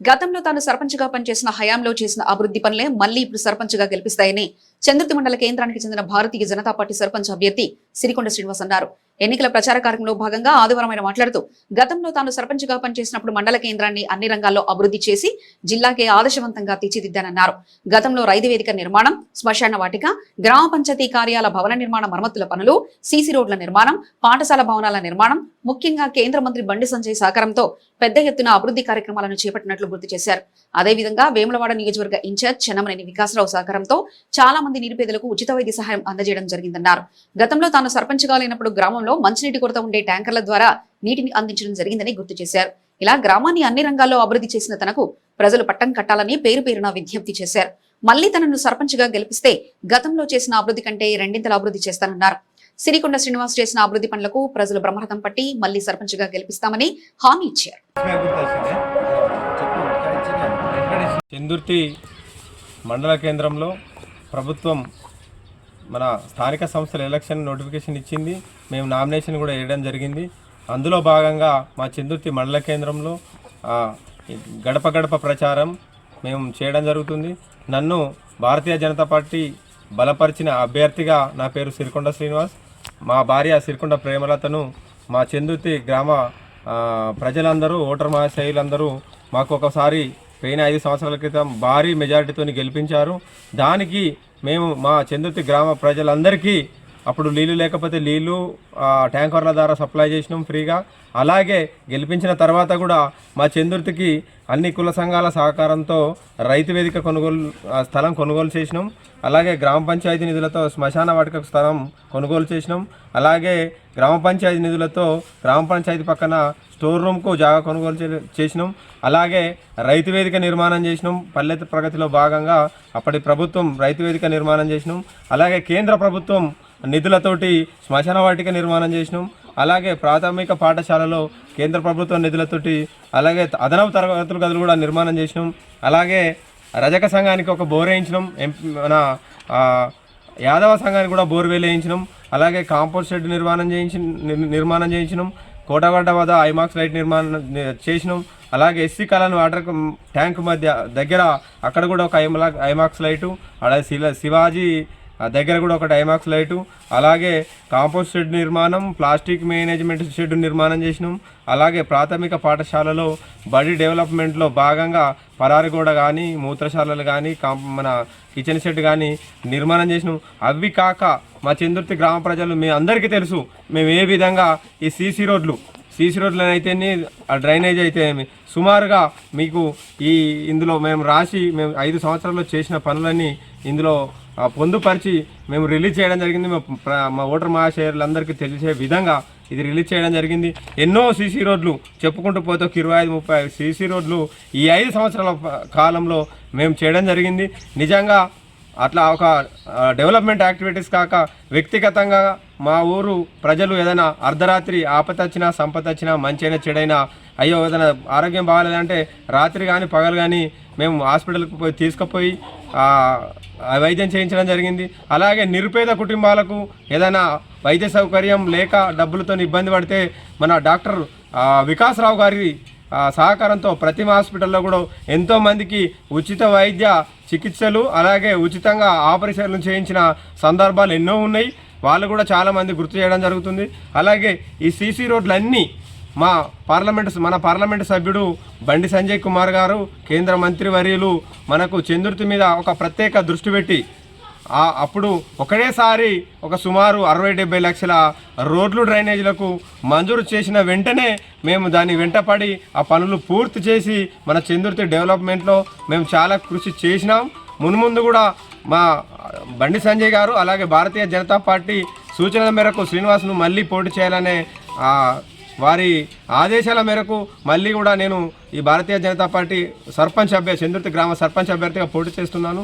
గతంలో తాను సర్పంచ్గా పనిచేసిన హయాంలో చేసిన అభివృద్ధి పనులే మళ్ళీ ఇప్పుడు సర్పంచ్గా గెలిపిస్తాయని చంద్రుతి మండల కేంద్రానికి చెందిన భారతీయ జనతా పార్టీ సర్పంచ్ అభ్యర్థి సిరికొండ శ్రీనివాస్ అన్నారు. ఎన్నికల ప్రచార కార్యక్రమంలో భాగంగా ఆదివారం ఆయన మాట్లాడుతూ గతంలో తాను సర్పంచ్గా పనిచేసినప్పుడు మండల కేంద్రాన్ని అన్ని రంగాల్లో అభివృద్ధి చేసి జిల్లాకే ఆదర్శవంతంగా తీర్చిదిద్దానన్నారు. గతంలో రైతు వేదిక నిర్మాణం శ్మశాన వాటిక గ్రామ పంచాయతీ కార్యాల భవన నిర్మాణ మరమ్మతుల పనులు సీసీ రోడ్ల నిర్మాణం పాఠశాల భవనాల నిర్మాణం ముఖ్యంగా కేంద్ర మంత్రి బండి సంజయ్ సహకారంతో పెద్ద ఎత్తున అభివృద్ధి కార్యక్రమాలను చేపట్టినట్లు గుర్తు చేశారు. అదేవిధంగా వేములవాడ నియోజకవర్గ ఇన్ఛార్జ్ చెన్నమనేని వికాసరావు సహకారంతో చాలా మంది నిరుపేదలకు ఉచిత వైద్య సహాయం అందజేయడం జరిగిందన్నారు. గతంలో తాను సర్పంచ్గా లేనప్పుడు గ్రామంలో మంచినీటి కొరత ఉండే ట్యాంకర్ల ద్వారా నీటిని అందించడం జరిగిందని గుర్తు చేశారు. ఇలా గ్రామాన్ని అన్ని రంగాల్లో అభివృద్ధి చేసిన తనకు ప్రజలు పట్టం కట్టాలని పేరు పేరున విజ్ఞప్తి చేశారు. మళ్ళీ తనను సర్పంచ్గా గెలిపిస్తే గతంలో చేసిన అభివృద్ధి కంటే రెండింతల అభివృద్ధి చేస్తానన్నారు. సిరికొండ శ్రీనివాస్ చేసిన అభివృద్ధి పనులకు ప్రజలు బ్రహ్మరథం పట్టి మళ్ళీ సర్పంచ్గా గెలిపిస్తామని హామీ ఇచ్చారు. చందుర్తి మండల కేంద్రంలో ప్రభుత్వం మన స్థానిక సంస్థల ఎలక్షన్ నోటిఫికేషన్ ఇచ్చింది. మేము నామినేషన్ కూడా వేయడం జరిగింది. అందులో భాగంగా మా చందుర్తి మండల కేంద్రంలో గడప గడప ప్రచారం మేము చేయడం జరుగుతుంది. నన్ను భారతీయ జనతా పార్టీ బలపరిచిన అభ్యర్థిగా నా పేరు సిరికొండ శ్రీనివాస్. మా భార్య సిరికొండ ప్రేమలతను మా చందుర్తి గ్రామ ప్రజలందరూ ఓటర్ మహాశైలందరూ మాకు ఒకసారి పోయిన ఐదు సంవత్సరాల క్రితం భారీ మెజారిటీతో గెలిపించారు. దానికి మేము మా చందుర్తి గ్రామ ప్రజలందరికీ అప్పుడు నీళ్ళు లేకపోతే నీళ్ళు ట్యాంకర్ల ద్వారా సప్లై చేసినాం ఫ్రీగా. అలాగే గెలిపించిన తర్వాత కూడా మా చందుర్తికి అన్ని కుల సంఘాల సహకారంతో రైతు వేదిక కొనుగోలు స్థలం కొనుగోలు చేసినాం. అలాగే గ్రామ పంచాయతీ నిధులతో శ్మశాన వాటికకు స్థలం కొనుగోలు చేసినాం. అలాగే గ్రామ పంచాయతీ నిధులతో గ్రామ పంచాయతీ పక్కన స్టోర్ రూమ్కు జాగా కొనుగోలు చే- చేసినాం. అలాగే రైతు వేదిక నిర్మాణం చేసినాం. పల్లె ప్రగతిలో భాగంగా అప్పటి ప్రభుత్వం రైతు వేదిక నిర్మాణం చేసినాం. అలాగే కేంద్ర ప్రభుత్వం నిధులతోటి శ్మశాన వాటిక నిర్మాణం చేసినాం. అలాగే ప్రాథమిక పాఠశాలలో కేంద్ర ప్రభుత్వ నిధులతోటి అలాగే అదనపు తరగతుల గదులు కూడా నిర్మాణం చేసినాం. అలాగే రజక సంఘానికి ఒక బోర్ వేయించినాం. మన యాదవ సంఘానికి కూడా బోర్వెల్ వేయించినాం. అలాగే కాంపౌండ్ షెడ్ నిర్మాణం చేయించి నిర్మాణం చేయించినాం. కోటగడ్డ వద్ద ఐమాక్స్ లైట్ నిర్మాణం చేసినాం. అలాగే ఎస్సీ కళన్ వాటర్ ట్యాంక్ మధ్య దగ్గర అక్కడ కూడా ఒక ఐమలా ఐమాక్స్ లైటు అలాగే శివాజీ దగ్గర కూడా ఒక డైమాక్స్ లైటు అలాగే కాంపోస్ట్ షెడ్ నిర్మాణం ప్లాస్టిక్ మేనేజ్మెంట్ షెడ్ నిర్మాణం చేసినాం. అలాగే ప్రాథమిక పాఠశాలలో బడి డెవలప్మెంట్లో భాగంగా పరారి గోడ కానీ మూత్రశాలలు కానీ కాం మన కిచెన్ షెడ్ కానీ నిర్మాణం చేసినాం. అవి కాక మా చందుర్తి గ్రామ ప్రజలు మీ అందరికీ తెలుసు మేము ఏ విధంగా ఈ సీసీ రోడ్లు సీసీ రోడ్లు ఆ డ్రైనేజ్ అయితే సుమారుగా మీకు ఈ ఇందులో మేము రాసి మేము ఐదు సంవత్సరాల్లో చేసిన పనులన్నీ ఇందులో పొందుపరిచి మేము రిలీజ్ చేయడం జరిగింది. మా మా ఓటర్ మహాశయులందరికీ తెలిసే విధంగా ఇది రిలీజ్ చేయడం జరిగింది. ఎన్నో సీసీ రోడ్లు చెప్పుకుంటూ పోతే ఒక ఇరవై ఐదు ముప్పై సీసీ రోడ్లు ఈ ఐదు సంవత్సరాల కాలంలో మేము చేయడం జరిగింది. నిజంగా అట్లా ఒక డెవలప్మెంట్ యాక్టివిటీస్ కాక వ్యక్తిగతంగా మా ఊరు ప్రజలు ఏదైనా అర్ధరాత్రి ఆపత వచ్చినా సంపద వచ్చినా మంచైనా చెడైనా అయ్యో ఏదైనా ఆరోగ్యం బాగాలేదంటే రాత్రి కానీ పగలు కానీ మేము హాస్పిటల్కి పోయి తీసుకుపోయి వైద్యం చేయించడం జరిగింది. అలాగే నిరుపేద కుటుంబాలకు ఏదైనా వైద్య సౌకర్యం లేక డబ్బులతో ఇబ్బంది పడితే మన డాక్టర్ వికాస్ వికాసరావు గారి సహకారంతో ప్రతిమ హాస్పిటల్లో కూడా ఎంతోమందికి ఉచిత వైద్య చికిత్సలు అలాగే ఉచితంగా ఆపరేషన్లు చేయించిన సందర్భాలు ఎన్నో ఉన్నాయి. వాళ్ళు కూడా చాలామంది గుర్తు చేయడం జరుగుతుంది. అలాగే ఈ సీసీ రోడ్లన్నీ మా పార్లమెంటు మన పార్లమెంటు సభ్యుడు బండి సంజయ్ కుమార్ గారు కేంద్ర మంత్రి వర్యులు మనకు చంద్రుతి మీద ఒక ప్రత్యేక దృష్టి పెట్టి అప్పుడు ఒకటేసారి ఒక సుమారు అరవై డెబ్బై లక్షల రోడ్లు డ్రైనేజీలకు మంజూరు చేసిన వెంటనే మేము దాన్ని వెంటపడి ఆ పనులు పూర్తి చేసి మన చంద్రుతి డెవలప్మెంట్లో మేము చాలా కృషి చేసినాం. మున్ముందు కూడా మా బండి సంజయ్ గారు అలాగే భారతీయ జనతా పార్టీ సూచనల మేరకు శ్రీనివాస్ను మళ్ళీ పోటీ చేయాలనే వారి ఆదేశాల మేరకు మళ్ళీ కూడా నేను ఈ భారతీయ జనతా పార్టీ సర్పంచ్ అభ్యర్థి చంద్రుతి గ్రామ సర్పంచ్ అభ్యర్థిగా పోటీ చేస్తున్నాను.